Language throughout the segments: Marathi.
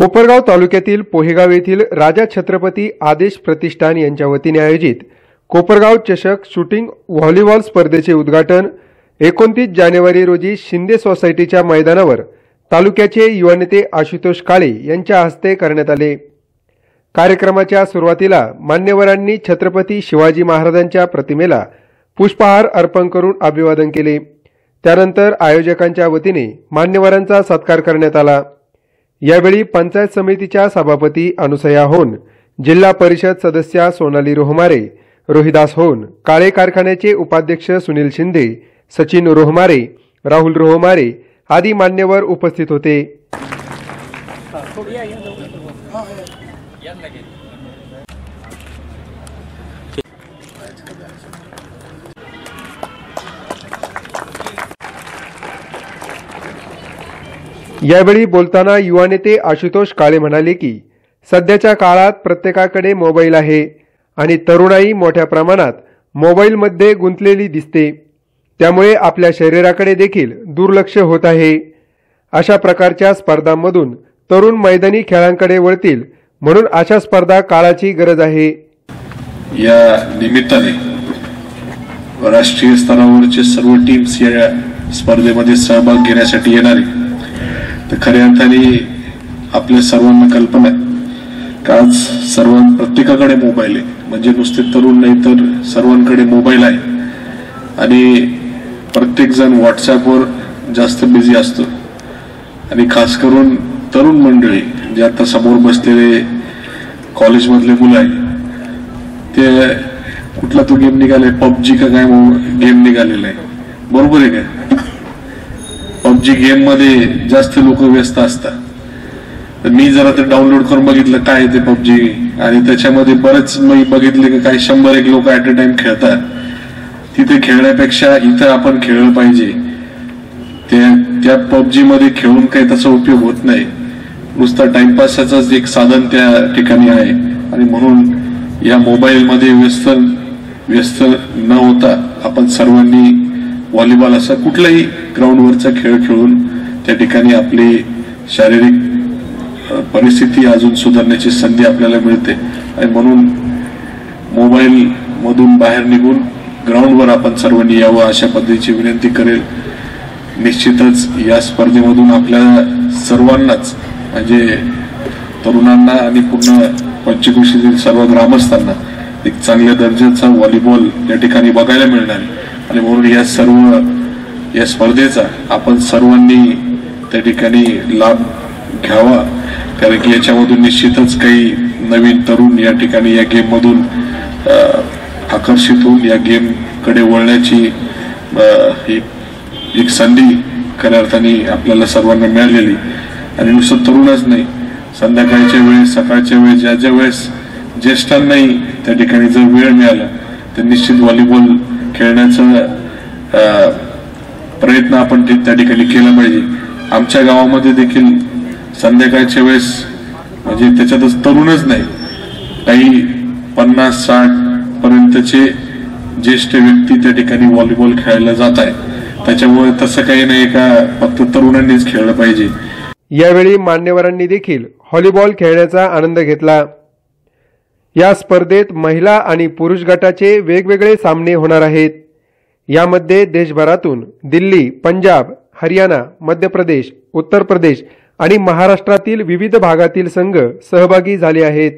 कोपरगाव तालुक्यातील पोहेगाव येथील राजा छत्रपती आदेश प्रतिष्ठान यांच्या वतीने आयोजित कोपरगाव चषक शूटिंग व्हॉलीबॉल स्पर्धेचे उद्घाटन एकोणतीस जानेवारी रोजी शिंदे सोसायटीच्या मैदानावर तालुक्याचे युवा नेते आशुतोष काळे यांच्या हस्ते करण्यात आले. कार्यक्रमाच्या सुरुवातीला मान्यवरांनी छत्रपती शिवाजी महाराजांच्या प्रतिमेला पुष्पहार अर्पण करून अभिवादन केले. त्यानंतर आयोजकांच्या वतीने मान्यवरांचा सत्कार करण्यात आला. यावेळी पंचायत समितीच्या सभापती अनुसया होन जिल्हा परिषद सदस्या सोनाली रोहमारे रोहिदास होन काळे कारखान्याचे उपाध्यक्ष सुनील शिंदे सचिन रोहमारे राहुल रोहमारे आदी मान्यवर उपस्थित होते. यावेळी बोलताना युवा नेते आशुतोष काळे म्हणाले की सध्याच्या काळात प्रत्येकाकडे मोबाईल आहे आणि तरुणाई मोठ्या प्रमाणात मोबाईलमध्ये गुंतलेली दिसते. त्यामुळे आपल्या शरीराकडे देखील दुर्लक्ष होत आहे. अशा प्रकारच्या स्पर्धांमधून तरुण मैदानी खेळांकडे वळतील म्हणून अशा स्पर्धा काळाची गरज आहे. या निमित्ताने राष्ट्रीय स्तरावरचे सर्व टीम्स या स्पर्धेमध्ये सहभाग घेण्यासाठी येणारे तर खऱ्या अर्थाने आपल्या सर्वांना कल्पना आहे का आज सर्व प्रत्येकाकडे मोबाईल आहे. म्हणजे नुसते तरुण नाही तर सर्वांकडे मोबाईल आहे. आणि प्रत्येकजण व्हॉट्सॲपवर जास्त बिझी असतो. आणि खास करून तरुण मंडळी जे आता समोर बसलेले कॉलेजमधले मुलं आहे ते कुठला तो गेम निघालाय? पबजी का काय गेम निघालेला आहे. बरोबर आहे काय पबजी गेममध्ये जास्त लोक व्यस्त असतात. तर मी जरा ते डाउनलोड करून बघितलं काय ते पबजी. आणि त्याच्यामध्ये बरेच मी बघितले की काही शंभर एक लोक ऍट अ टाइम खेळतात. तिथे खेळण्यापेक्षा इथं आपण खेळलं पाहिजे. त्या त्या पबजी मध्ये खेळून काही तसा उपयोग होत नाही. नुसता टाइमपासाचाच एक साधन त्या ठिकाणी आहे. आणि म्हणून या मोबाईलमध्ये व्यस्त व्यस्त न होता आपण सर्वांनी व्हॉलीबॉल असा कुठलाही ग्राउंडवरचा खेळ खेळून त्या ठिकाणी आपली शारीरिक परिस्थिती अजून सुधारण्याची संधी आपल्याला मिळते. आणि म्हणून मोबाईल मधून बाहेर निघून ग्राउंडवर आपण सर्वांनी यावं अशा पद्धतीची विनंती करेल. निश्चितच या स्पर्धेमधून आपल्या सर्वांनाच म्हणजे तरुणांना आणि पूर्ण पंचकृषीतील सर्व ग्रामस्थांना एक चांगल्या दर्जाचा व्हॉलीबॉल या ठिकाणी बघायला मिळणार. आणि म्हणून या सर्व या स्पर्धेचा आपण सर्वांनी त्या ठिकाणी लाभ घ्यावा. कारण की याच्यामधून निश्चितच काही नवीन तरुण या ठिकाणी या गेममधून आकर्षित होऊन या गेमकडे वळण्याची ही एक संधी खऱ्या अर्थाने आपल्याला सर्वांना मिळालेली. आणि नुसतं तरुणच नाही. संध्याकाळच्या वेळेस सकाळच्या वेळेस ज्या ज्या वेळेस ज्येष्ठांनाही त्या ठिकाणी जर वेळ मिळाला तर निश्चित व्हॉलीबॉल खेळण्याचं प्रयत्न आपण ते- त्या ठिकाणी केला पाहिजे. आमच्या गावामध्ये देखील संध्याकाळच्या वेळेस म्हणजे त्याच्यातच तरुणच नाही काही पन्नास साठ पर्यंतचे ज्येष्ठ व्यक्ती त्या ठिकाणी व्हॉलीबॉल खेळायला जात आहे त्याच्यामुळे तसं काही नाही का फक्त तरुणांनीच खेळलं पाहिजे. यावेळी मान्यवरांनी देखील व्हॉलीबॉल खेळण्याचा आनंद घेतला. या स्पर्धेत महिला आणि पुरुष गटाचे वेगवेगळे सामने होणार आहेत. यामध्ये देशभरातून दिल्ली पंजाब हरियाणा मध्य प्रदेश उत्तर प्रदेश आणि महाराष्ट्रातील विविध भागातील संघ सहभागी झाले आहेत.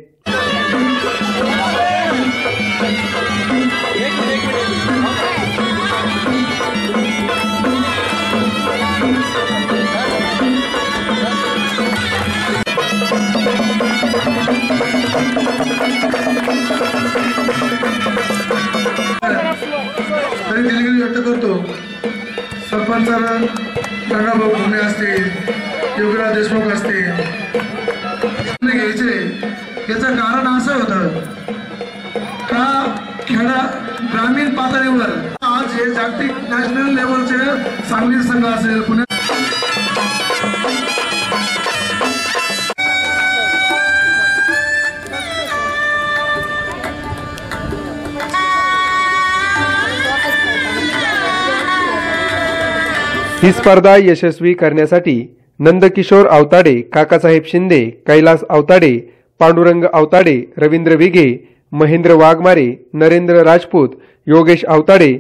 व्यक्त करतो. सरपंचाला गंगाभाऊ भुमरे असतील योगीराज देशमुख असतील घ्यायचे. याचं कारण असं होतं का खेळा ग्रामीण पातळीवर आज हे जागतिक नॅशनल लेवलचे सांगली संघ असेल पुणे ही स्पर्धा यशस्वी करण्यासाठी नंदकिशोर आवताडे काकासाहेब शिंदे कैलास आवताडे पांडुरंग आवताडे रवींद्र विघे महेंद्र वाघमारे नरेंद्र राजपूत योगेश आवताडे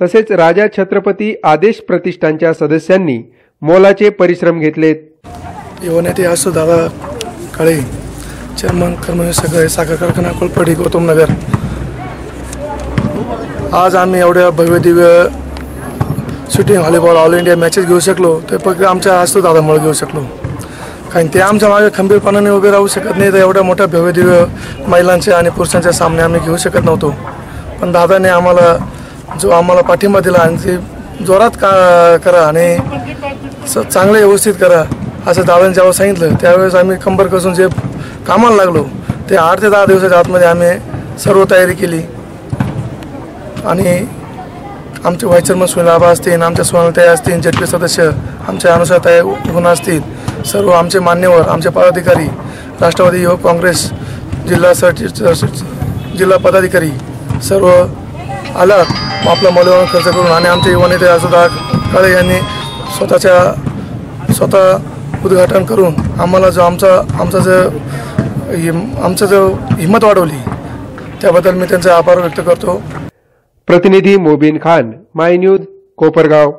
तसेच राजा छत्रपती आदेश प्रतिष्ठानच्या सदस्यांनी मोलाचे परिश्रम घेतलेत. युवा असो दादा काळे चेअरमन कर्मचारी सगळे साखर कारखाना कोलपडी गौतम नगर. आज आम्ही एवढ्या भव्य Divya shooting volleyball all India matches घेऊ शकलो. ते फक्त आमच्या असतो दादामुळे घेऊ शकलो. कारण ते आमच्या मागे खंबीरपणाने उभे राहू शकत नाही तर एवढ्या मोठ्या भव्य दिव्य महिलांचे आणि पुरुषांचे सामने आम्ही घेऊ शकत नव्हतो. पण दादाने आम्हाला जो आम्हाला पाठिंबा दिला आणि ते जोरात का करा आणि स चांगले व्यवस्थित करा असं दादांनी जेव्हा सांगितलं त्यावेळेस आम्ही कंबर कसून जे कामाला लागलो ते आठ ते दहा दिवसाच्या आतमध्ये आम्ही सर्व तयारी केली. आणि आमचे व्हाईस चेअरमन सुनील आबा असतील आमच्या सोनलताई असतील जेटपी सदस्य आमच्या अनुसाताई गुन्हा असतील सर्व आमचे मान्यवर आमचे पदाधिकारी राष्ट्रवादी युवक काँग्रेस जिल्हा सरचि जिल्हा पदाधिकारी सर्व आलात. मग आपला मौल्यवान खर्च करून आणि आमचे युवा नेते असुदा काळे यांनी स्वतःच्या स्वतः उद्घाटन करून आम्हाला जो आमचा आमचा जो हिम आमचं जो हिंमत वाढवली त्याबद्दल मी त्यांचा आभार व्यक्त करतो. प्रतिनिधी मोबीन खान माय न्यूज कोपरगाव.